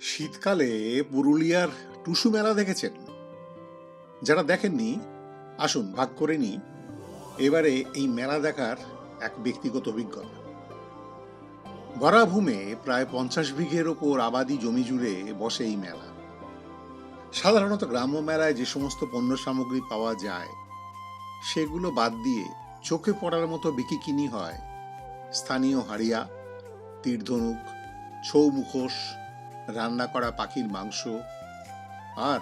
শীতকালে পুরুলিয়ার টুসু মেলা দেখেছেন? যারা দেখেননি, আসুন ভাগ করে নি এবারে এই মেলা দেখার এক ব্যক্তিগত অভিজ্ঞতা। ভূমে প্রায় পঞ্চাশ বিঘের ওপর আবাদি জমি জুড়ে বসে এই মেলা। সাধারণত গ্রাম্য মেলায় যে সমস্ত পণ্য সামগ্রী পাওয়া যায়, সেগুলো বাদ দিয়ে চোখে পড়ার মতো বিকিকিনি হয় স্থানীয় হাড়িয়া, তীরধনুক, ছৌ মুখোশ রান্না করা পাখির মাংস আর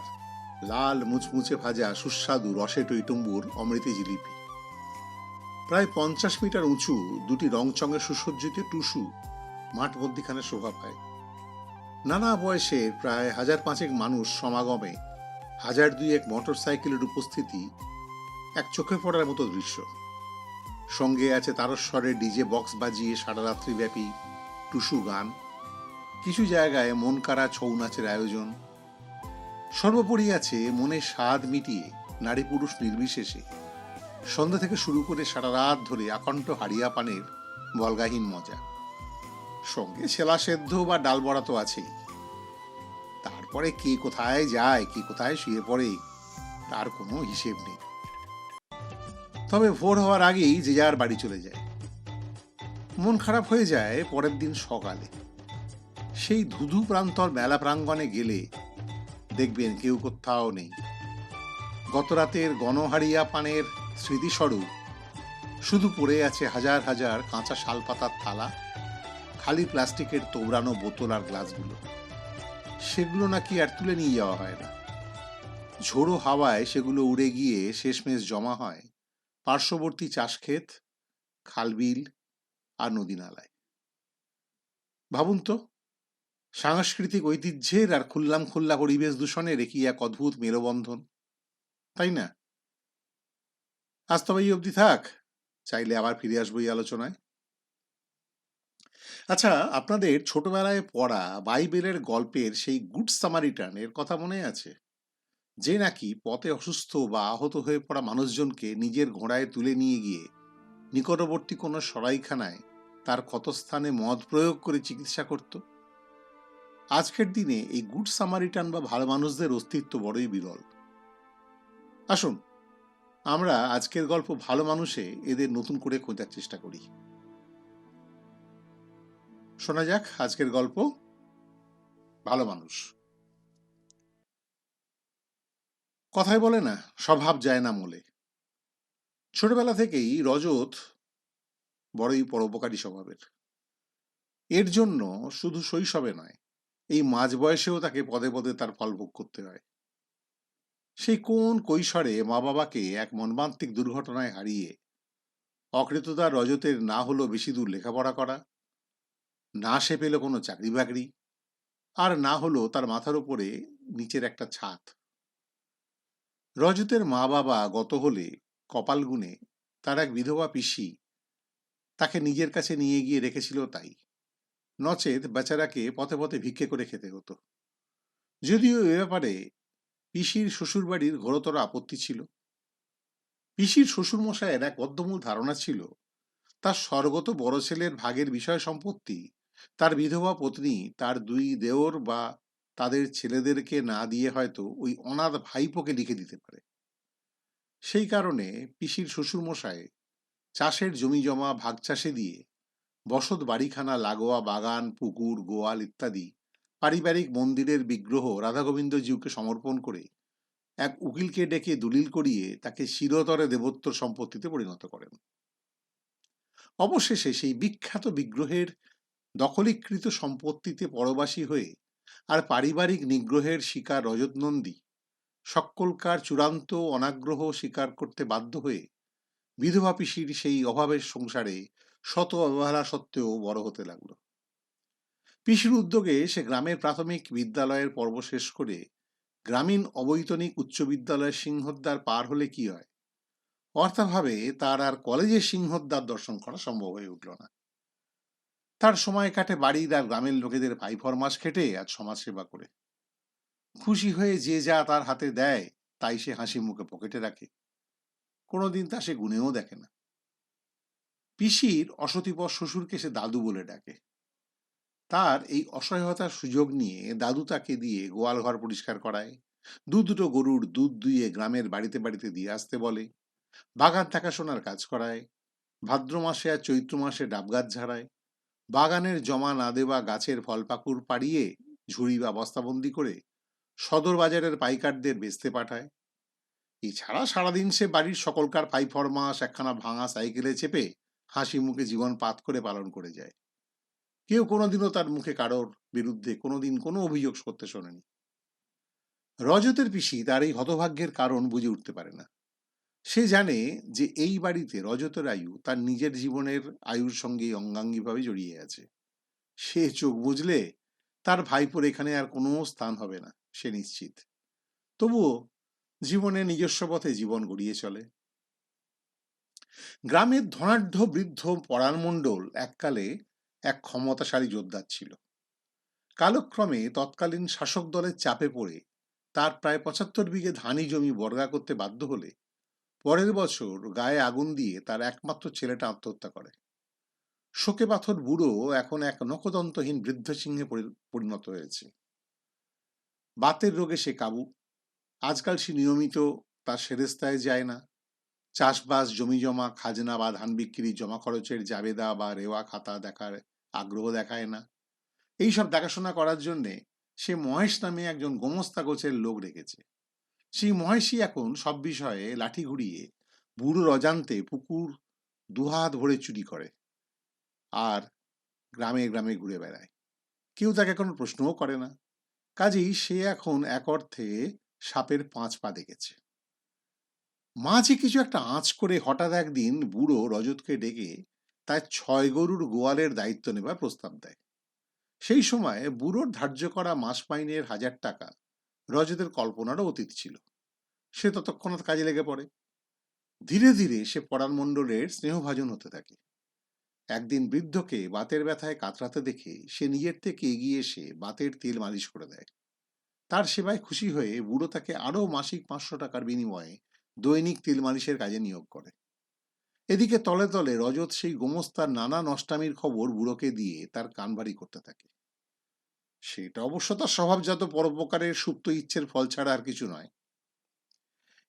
লাল মুচমুচে ভাজা সুস্বাদু রসে টইটম্বুর অমৃতি জিলিপি। প্রায় পঞ্চাশ মিটার উঁচু দুটি রংচঙে সুসজ্জিত টুসু মাঠ মধ্যিখানে শোভা পায়। নানা বয়সের প্রায় হাজার পাঁচেক মানুষ সমাগমে হাজার দুই এক মোটর সাইকেলের উপস্থিতি এক চোখে পড়ার মতো দৃশ্য। সঙ্গে আছে তারস্বরে ডিজে বক্স বাজিয়ে সারা রাত্রি ব্যাপী টুসু গান। কিছু জায়গায় মন কাড়া ছৌ নাচের আয়োজন। সর্বোপরি আছে মনের স্বাদ মিটিয়ে নারী পুরুষ নির্বিশেষে। সন্ধ্যা থেকে শুরু করে সারা রাত ধরে আকণ্ঠ হারিয়া পানের বলগাহীন মজা। সঙ্গে ছেলা সেদ্ধ বা ডাল বড়া তো আছেই। তারপরে কে কোথায় যায়, কে কোথায় শুয়ে পড়ে, তার কোনো হিসেব নেই। তবে ভোর হওয়ার আগেই যে যার বাড়ি চলে যায়। মন খারাপ হয়ে যায় পরের দিন সকালে। সেই ধুধু প্রান্তর মেলা প্রাঙ্গণে গেলে দেখবেন কেউ কোথাও নেই। গত রাতের গণহারিয়া পানের স্মৃতিস্বরূপ শুধু পড়ে আছে হাজার হাজার কাঁচা শালপাতার থালা, খালি প্লাস্টিকের তোবড়ানো বোতল আর গ্লাসগুলো। সেগুলো নাকি আর তুলে নিয়ে যাওয়া হয় না। ঝোড়ো হাওয়ায় সেগুলো উড়ে গিয়ে শেষমেশ জমা হয় পার্শ্ববর্তী চাষক্ষেত, খালবিল আর নদী নালায় ভাবুন তো সাংস্কৃতিক ঐতিহ্যের আর খুল্লাম খুল্লা পরিবেশ দূষণের একই এক অদ্ভুত মেলবন্ধন তাই না? আজ তবে এই অবধি থাক, চাইলে আবার ফিরে আসব এই আলোচনায়। আচ্ছা আপনাদের ছোটবেলায় পড়া বাইবেলের গল্পের সেই গুড সামারিটান, এর কথা মনে আছে? যে নাকি পথে অসুস্থ বা আহত হয়ে পড়া মানুষজনকে নিজের ঘোড়ায় তুলে নিয়ে গিয়ে নিকটবর্তী কোনো সরাইখানায় তার ক্ষতস্থানে মদ প্রয়োগ করে চিকিৎসা করত? আজকের দিনে এই গুড সামারিটান বা ভালো মানুষদের অস্তিত্ব বড়ই বিরল। আসুন, আমরা আজকের গল্প ভালো মানুষে এদের নতুন করে খোঁজার চেষ্টা করি। শোনা যাক আজকের গল্প, ভালো মানুষ। কথায় বলে না, স্বভাব যায় না মলে। ছোটবেলা থেকেই রজত বড়ই পরোপকারী স্বভাবের। এর জন্য শুধু শৈশবে নয় এই মাঝ বয়সেও তাকে পদে পদে তার ফল ভোগ করতে হয়। সেই কোন কৈশোরে মা বাবাকে এক মর্মান্তিক দুর্ঘটনায় হারিয়ে অকৃতদার রজতের না হলো বেশি দূর লেখাপড়া করা, না সে পেল কোনো চাকরি বাকরি আর না হলো তার মাথার উপরে নিচের একটা ছাদ। রজতের মা বাবা গত হলে কপাল গুনে তার এক বিধবা পিসি তাকে নিজের কাছে নিয়ে গিয়ে রেখেছিল তাই। নচেত বেচারাকে পথে পথে ভিক্ষে করে খেতে হতো। যদিও এ ব্যাপারে পিসির শ্বশুরবাড়ির ঘোরতর আপত্তি ছিল। পিসির শ্বশুরমশাইয়ের এক বদ্ধমূল ধারণা ছিল, তার স্বর্গত বড় ছেলের ভাগের বিষয় সম্পত্তি তার বিধবা পত্নী, তার দুই দেওর বা তাদের ছেলেদেরকে না দিয়ে হয়তো ওই অনাথ ভাইপোকে লিখে দিতে পারে। সেই কারণে পিসির শ্বশুরমশায় চাষের জমি জমা ভাগ চাষে দিয়ে বসত বাড়িখানা, লাগোয়া বাগান, পুকুর, গোয়াল ইত্যাদি পারিবারিক মন্দিরের বিগ্রহ রাধা গোবিন্দজিউকে সমর্পণ করে এক উকিলকে ডেকে দলিল করিয়ে তাকে শিরতরে দেবত্ব সম্পত্তিতে পরিণত করেন। অবশেষে সেই বিখ্যাত বিগ্রহের দখলীকৃত সম্পত্তিতে পরবাসী হয়ে আর পারিবারিক নিগ্রহের শিকার রজত নন্দী সকলকার চূড়ান্ত অনাগ্রহ স্বীকার করতে বাধ্য হয়ে বিধবা পিসির সেই অভাবের সংসারে শত অবহেলা সত্ত্বেও বড় হতে লাগল। পিসির উদ্যোগে সে গ্রামের প্রাথমিক বিদ্যালয়ের পর্ব শেষ করে গ্রামীণ অবৈতনিক উচ্চ বিদ্যালয়ের সিংহদ্বার পার হলে কি হয়? অর্থাভাবে তার আর কলেজের সিংহদ্বার দর্শন করা সম্ভব হয়ে উঠল না। তার সময় কাটে বাড়ির আর গ্রামের লোকেদের ভাই ফরমাস খেটে আর সমাজসেবা করে। খুশি হয়ে যে যা তার হাতে দেয়, তাই সে হাসি মুখে পকেটে রাখে। কোনোদিন তা সে গুনেও দেখে না। পিসির অসতিপর শ্বশুরকে সে দাদু বলে ডাকে। তার এই অসহায়তার সুযোগ নিয়ে দাদু তাকে দিয়ে গোয়াল ঘর পরিষ্কার করায়। দু দুটো গরুর দুধ দুইয়ে গ্রামের বাড়িতে বাড়িতে দিয়ে আসতে বলে। বাগান দেখাশোনার কাজ করায়। ভাদ্র মাসে আর চৈত্র মাসে ডাব গাছ ঝাড়ায়। বাগানের জমা না দেওয়া গাছের ফল পাকুড় পাড়িয়ে ঝুড়ি বা বস্তাবন্দি করে সদর বাজারের পাইকারদের বেচতে পাঠায়। এছাড়া সারাদিন সে বাড়ির সকলকার পাই ফরমাস একখানা ভাঙা সাইকেলে চেপে হাসি মুখে জীবন পাত করে পালন করে যায়। কেউ কোনোদিনও তার মুখে কারোর বিরুদ্ধে কোনোদিন কোনো অভিযোগ করতে শোনেনি। রজতের পিসি তার এই হতভাগ্যের কারণ বুঝে উঠতে পারে না। সে জানে যে এই বাড়িতে রজতের আয়ু তার নিজের জীবনের আয়ুর সঙ্গে অঙ্গাঙ্গিভাবে জড়িয়ে আছে। সে চোখ বুঝলে তার ভাইপোর এখানে আর কোনো স্থান হবে না, সে নিশ্চিত। তবুও জীবনে নিজস্ব পথে জীবন গড়িয়ে চলে। গ্রামের ধনাঢ্য বৃদ্ধ পরাণ মণ্ডল এককালে এক ক্ষমতাশালী যোদ্ধার ছিল। কালক্রমে তৎকালীন শাসক দলের চাপে পড়ে তার প্রায় পঁচাত্তর বিঘে ধানি জমি বর্গা করতে বাধ্য হলে পরের বছর গায়ে আগুন দিয়ে তার একমাত্র ছেলেটা আত্মহত্যা করে। শোকে পাথর বুড়ো এখন এক নকদন্তহীন বৃদ্ধ সিংহে পরিণত হয়েছে। বাতের রোগে সে কাবু। আজকাল সে নিয়মিত তার সেরেস্তায় যায় না। চাষবাস জমি জমা খাজনা বা ধান বিক্রি, জমা খরচের জাবেদা বা রেওয়া খাতা দেখার আগ্রহ দেখায় না। এইসব দেখাশোনা করার জন্যে সে মহেশ নামে একজন গোমস্তা গোছের লোক রেখেছে। সেই মহেশই এখন সব বিষয়ে লাঠি ঘুরিয়ে বুড়োর অজান্তে পুকুর দুহাত ভরে চুরি করে আর গ্রামে গ্রামে ঘুরে বেড়ায়। কেউ তাকে কোনো প্রশ্নও করে না। কাজেই সে এখন এক অর্থে সাপের পাঁচ পা দেখেছে। মাঝে কিছু একটা আঁচ করে হঠাৎ একদিন বুড়ো রজতকে ডেকে তার ছয় গরুর গোয়ালের দায়িত্ব নেবার প্রস্তাব দেয়। সেই সময় বুড়োর ধার্য করা মাস মাইনের হাজার টাকা রজতের কল্পনারও অতীত ছিল। সে ততক্ষণাৎ কাজে লেগে পড়ে। ধীরে ধীরে সে পরাণ মণ্ডলের স্নেহভাজন হতে থাকে। একদিন বৃদ্ধকে বাতের ব্যথায় কাতরাতে দেখে সে নিজের থেকে এগিয়ে এসে বাতের তেল মালিশ করে দেয়। তার সেবায় খুশি হয়ে বুড়ো তাকে আরও মাসিক পাঁচশো টাকার বিনিময়ে দৈনিক তেল মালিশের কাজে নিয়োগ করে। এদিকে তলে তলে রজত সেই গোমস্তার নানা নষ্টামির খবর বুড়োকে দিয়ে তার কান ভারী করতে থাকে। সেটা অবশ্য তার স্বভাবজাত পরোপকারের সুপ্ত ইচ্ছের ফল ছাড়া আর কিছু নয়।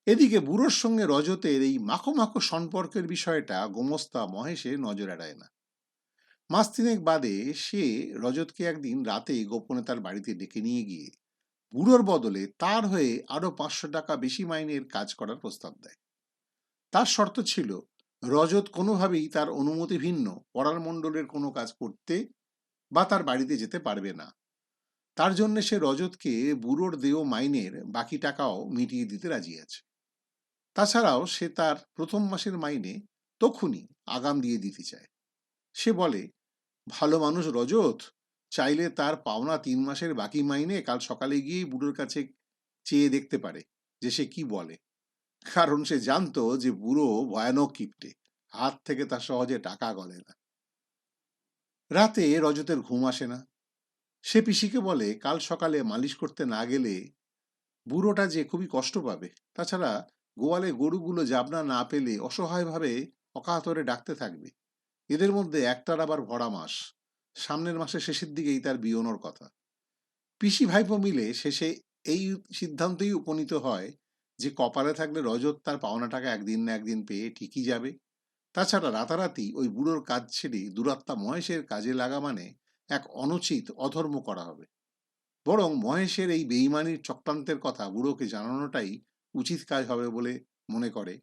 এদিকে বুড়োর সঙ্গে রজতের এই মাখো মাখো সম্পর্কের বিষয়টা গোমস্তা মহেশে নজর এড়ায় না। মাস তিনেক বাদে সে রজতকে একদিন রাতে গোপনে তার বাড়িতে ডেকে নিয়ে গিয়ে বুড়োর বদলে তার হয়ে আরও পাঁচশো টাকা বেশি মাইনের কাজ করার প্রস্তাব দেয়। তার শর্ত ছিল, রজত কোনোভাবেই তার অনুমতি ভিন্ন পরার মণ্ডলের কোনো কাজ করতে বা তার বাড়িতে যেতে পারবে না। তার জন্য সে রজতকে বুড়োর দেও মাইনের বাকি টাকাও মিটিয়ে দিতে রাজি আছে। তাছাড়াও সে তার প্রথম মাসের মাইনে তখনই আগাম দিয়ে দিতে চায়। সে বলে, ভালো মানুষ রজত চাইলে তার পাওনা তিন মাসের বাকি মাইনে কাল সকালে গিয়েই বুড়োর কাছে চেয়ে দেখতে পারে যে সে কি বলে। কারণ সে জানতো যে বুড়ো ভয়ানক কিপটে, হাত থেকে তার সহজে টাকা গলে না। রাতে রজতের ঘুম আসে না। সে পিসিকে বলে, কাল সকালে মালিশ করতে না গেলে বুড়োটা যে খুবই কষ্ট পাবে। তাছাড়া গোয়ালে গরুগুলো জাবনা না পেলে অসহায়ভাবে অকাতরে ডাকতে থাকবে। এদের মধ্যে একটার আবার ভরা মাস। সামনের মাসের শেষের দিকেই তার বিয়নোর কথা। পিসি ভাইপো মিলে শেষে এই সিদ্ধান্তেই উপনীত হয় যে, কপালে থাকলে রজত তার পাওনা টাকা একদিন না একদিন পেয়ে ঠিকই যাবে। তাছাড়া রাতারাতি ওই বুড়োর কাজ ছেড়ে দুরাত্মা মহেশের কাজে লাগা মানে এক অনুচিত অধর্ম করা হবে। বরং মহেশের এই বেইমানির চক্রান্তের কথা বুড়োকে জানানোটাই উচিত কাজ হবে বলে মনে করে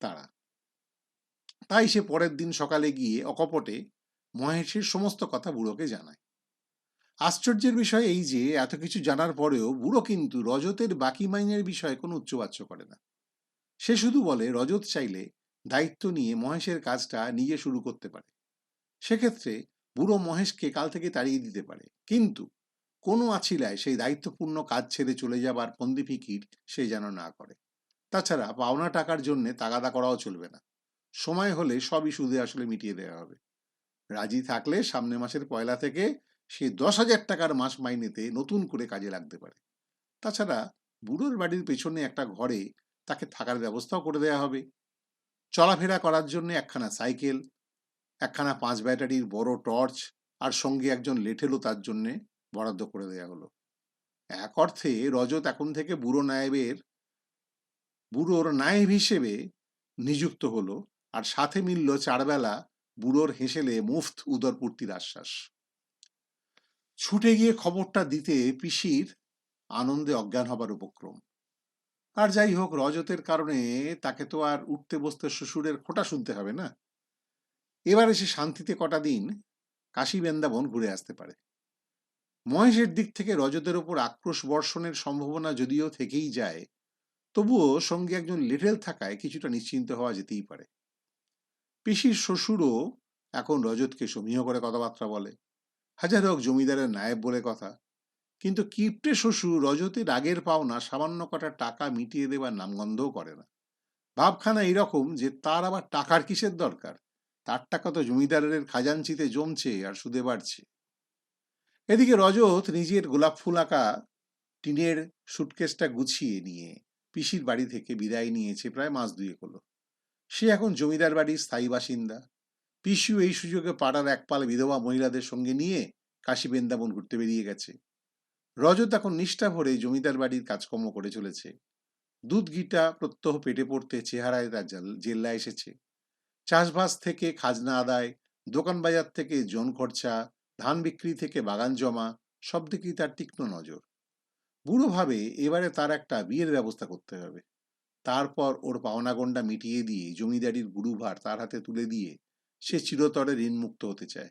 তারা। তাই সে পরের দিন সকালে গিয়ে অকপটে মহেশের সমস্ত কথা বুড়োকে জানায়। আশ্চর্যের বিষয় এই যে, এত কিছু জানার পরেও বুড়ো কিন্তু রজতের বাকি মাইনের বিষয়ে কোনো উচ্চবাচ্য করে না। সে শুধু বলে, রজত চাইলে দায়িত্ব নিয়ে মহেশের কাজটা নিজে শুরু করতে পারে। সেক্ষেত্রে বুড়ো মহেশকে কাল থেকে তাড়িয়ে দিতে পারে। কিন্তু কোনো আছিলায় সেই দায়িত্বপূর্ণ কাজ ছেড়ে চলে যাবার ফন্দি ফিকির সে যেন না করে। তাছাড়া পাওনা টাকার জন্য তাগাদা করাও চলবে না। সময় হলে সবই সুদে আসলে মিটিয়ে দেওয়া হবে। রাজি থাকলে সামনে মাসের পয়লা থেকে সে দশ হাজার টাকার মাস মাইনেতে নতুন করে কাজে লাগতে পারে। তাছাড়া বুড়োর বাড়ির পেছনে একটা ঘরে তাকে থাকার ব্যবস্থাও করে দেওয়া হবে। চলাফেরা করার জন্য একখানা সাইকেল, একখানা পাঁচ ব্যাটারির বড় টর্চ আর সঙ্গে একজন লেঠেলও তার জন্যে বরাদ্দ করে দেয়া হলো। এক অর্থে রজত এখন থেকে বুড়ো নায়েবের, বুড়োর নায়েব হিসেবে নিযুক্ত হলো আর সাথে মিলল চারবেলা বুড়োর হেসেলে মুফত উদরপূর্তির আশ্বাস। ছুটে গিয়ে খবরটা দিতে পিসির আনন্দে অজ্ঞান হবার উপক্রম। আর যাই হোক, রজতের কারণে তাকে তো আর উঠতে বসতে শ্বশুরের খোটা শুনতে হবে না? এবার এসে শান্তিতে কটা দিন কাশী বৃন্দাবন ঘুরে আসতে পারে। মহেশের দিক থেকে রজতের ওপর আক্রোশ বর্ষণের সম্ভাবনা যদিও থেকেই যায়, তবুও সঙ্গে একজন লিটেল থাকায় কিছুটা নিশ্চিন্ত হওয়া যেতেই পারে। পিসির শ্বশুরও এখন রজতকে সমীহ করে কথাবার্তা বলে। হাজার হোক জমিদারের নায়েব বলে কথা, কিন্তু কিপ্টে শ্বশুর রজতের আগের পাওনা সামান্য কটা টাকা মিটিয়ে দেবার নামগন্ধও করে না। ভাবখানা এইরকম যে তার আবার টাকার কিসের দরকার? তার টাকা তো জমিদারের খাজাঞ্চিতে জমছে আর সুদে বাড়ছে। এদিকে রজত নিজের গোলাপ ফুল আঁকা টিনের সুটকেসটা গুছিয়ে নিয়ে পিসির বাড়ি থেকে বিদায় নিয়েছে প্রায় মাস দুয়েক হলো। সে এখন জমিদার বাড়ির স্থায়ী বাসিন্দা। পিসিও এই সুযোগে পাড়ার একপাল বিধবা মহিলাদের সঙ্গে নিয়ে কাশী বৃন্দাবন ঘুরতে বেরিয়ে গেছে। রজত এখন নিষ্ঠা ভরে জমিদার বাড়ির কাজকর্ম করে চলেছে। দুধ, ঘিটা, প্রত্যহ পেটে পড়তে চেহারায় তার জেল- জেল্লা এসেছে। চাষবাস থেকে খাজনা আদায়, দোকান বাজার থেকে জন খরচা, ধান বিক্রি থেকে বাগান জমা, সব দিকেই তার তীক্ষ্ণ নজর। বুড়ো ভাবে এবারে তার একটা বিয়ের ব্যবস্থা করতে হবে। তারপর ওর পাওনা গন্ডা মিটিয়ে দিয়ে জমিদারির গুরুভার তার হাতে তুলে দিয়ে সে চিরতরে ঋণমুক্ত হতে চায়।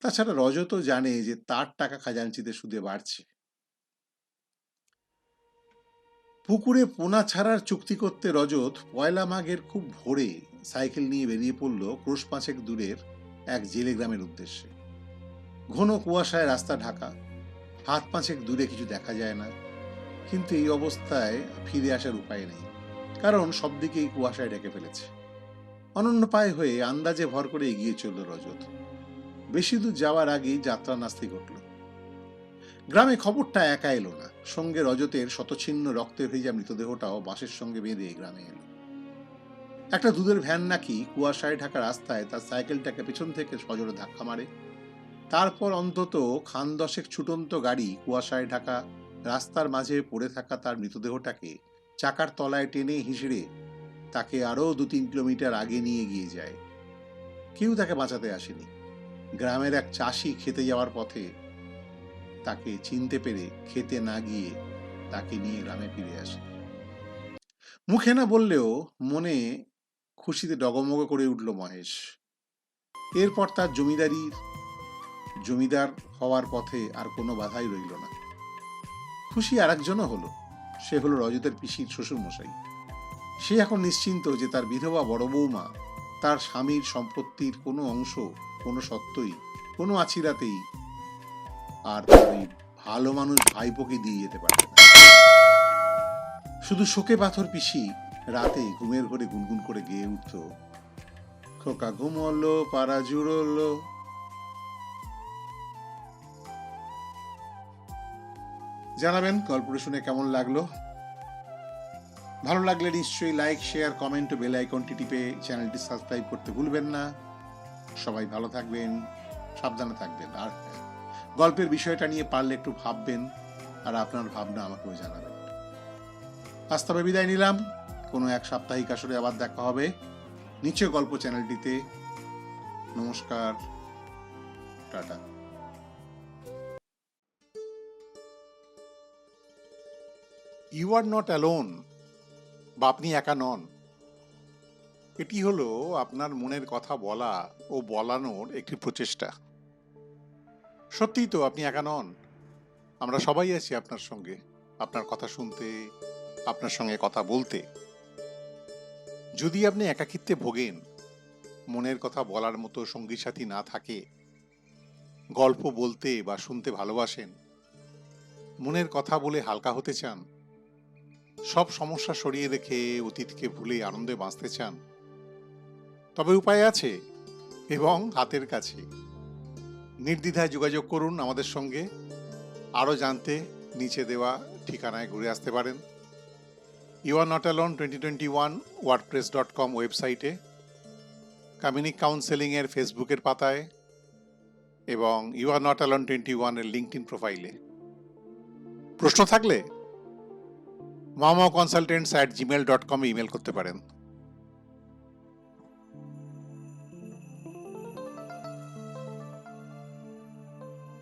তাছাড়া রজতও জানে যে তার টাকা খাজাঞ্চিতে সুদে বাড়ছে। পুকুরে পোনা ছাড়ার চুক্তি করতে রজত পয়লা মাঘের খুব ভোরে সাইকেল নিয়ে বেরিয়ে পড়ল ক্রোশ পাঁচেক দূরের এক জেলে গ্রামের উদ্দেশ্যে। ঘন কুয়াশায় রাস্তা ঢাকা। হাত পাঁচেক দূরে কিছু দেখা যায় না। কিন্তু এই অবস্থায় ফিরে আসার উপায় নেই। কারণ সব দিকেই কুয়াশায় ডেকে ফেলেছে। অনন্য পায়ে হয়ে আন্দাজে ভর করে এগিয়ে চলল রজত। বেশি দূর যাওয়ার আগেই যাত্রা নাস্তি ঘটল। গ্রামে খবরটা একা এলো না। সঙ্গে রজতের শতচ্ছিন্ন রক্তে ভেজা মৃতদেহটাও বাসের সঙ্গে বেঁধে গ্রামে এলো। একটা দুধের ভ্যান নাকি কুয়াশায় ঢাকা রাস্তায় তার সাইকেলটাকে পেছন থেকে সজোরে ধাক্কা মারে। তারপর অন্তত খান দশেক ছুটন্ত গাড়ি কুয়াশায় ঢাকা রাস্তার মাঝে পড়ে থাকা তার মৃতদেহটাকে চাকার তলায় টেনে হিসড়ে তাকে আরও দু তিন কিলোমিটার আগে নিয়ে গিয়ে যায়। কেউ তাকে বাঁচাতে আসেনি। গ্রামের এক চাষি খেতে যাওয়ার পথে তাকে চিনতে পেরে খেতে না গিয়ে তাকে নিয়ে গ্রামে ফিরে আসে। মুখে না বললেও মনে খুশিতে ডগমগ করে উঠল মহেশ। এরপর তার জমিদারির, জমিদার হওয়ার পথে আর কোনো বাধাই রইল না। খুশি আর একজনও হলো। সে হলো রজতের পিসির শ্বশুর মশাই সে এখন নিশ্চিন্ত যে তার বিধবা বড় বৌমা, তার স্বামীর সম্পত্তির কোনো অংশ, কোনো সত্যই কোনো আছিরাতেই আর তার ওই ভালো মানুষ ভাইপোকে দিয়ে যেতে পারবে না। শুধু শোকে পাথর পিসি রাতে ঘুমের ঘরে গুনগুন করে গেয়ে উঠত। খোকা ঘুমলো, পাড়া জুড়লো জানাবেন গল্পটা শুনে কেমন লাগল? ভালো লাগলে নিশ্চয়ই লাইক শেয়ার কমেন্ট ও বেল আইকনটি টিপে চ্যানেলটি সাবস্ক্রাইব করতে ভুলবেন না। সবাই ভালো থাকবেন, সাবধানে থাকবেন। আর গল্পের বিষয়টা নিয়ে পারলে একটু ভাববেন আর আপনার ভাবনা আমাকেও জানাবেন। আজ তবে বিদায় নিলাম। কোনো এক সাপ্তাহিক আসরে আবার দেখা হবে। নিচে গল্প চ্যানেলটিতে নমস্কার। টাটা। ইউ আর নট অ্যালোন বা আপনি একা নন। এটি হলো আপনার মনের কথা বলা ও বলানোর একটি প্রচেষ্টা। সত্যিই তো আপনি একা নন। আমরা সবাই আছি আপনার সঙ্গে, আপনার কথা শুনতে, আপনার সঙ্গে কথা বলতে। যদি আপনি একাকিত্বে ভোগেন, মনের কথা বলার মতো সঙ্গী সাথী না থাকে, গল্প বলতে বা শুনতে ভালোবাসেন, মনের কথা বলে হালকা হতে চান সব সমস্যা সরিয়ে রেখে অতীতকে ভুলে আনন্দে বাঁচতে চান। তবে উপায় আছে এবং হাতের কাছে। নির্দ্বিধায় যোগাযোগ করুন আমাদের সঙ্গে। আরও জানতে নিচে দেওয়া ঠিকানায় ঘুরে আসতে পারেন। You are not alone twenty twenty one WordPress dot com ওয়েবসাইটে কমিউনিক কাউন্সেলিংয়ের ফেসবুকের পাতায় এবং you are not alone twenty ওয়ানের লিঙ্কড ইন প্রোফাইলে প্রশ্ন থাকলে mama consultants at Gmail dot কমে ইমেল করতে পারেন।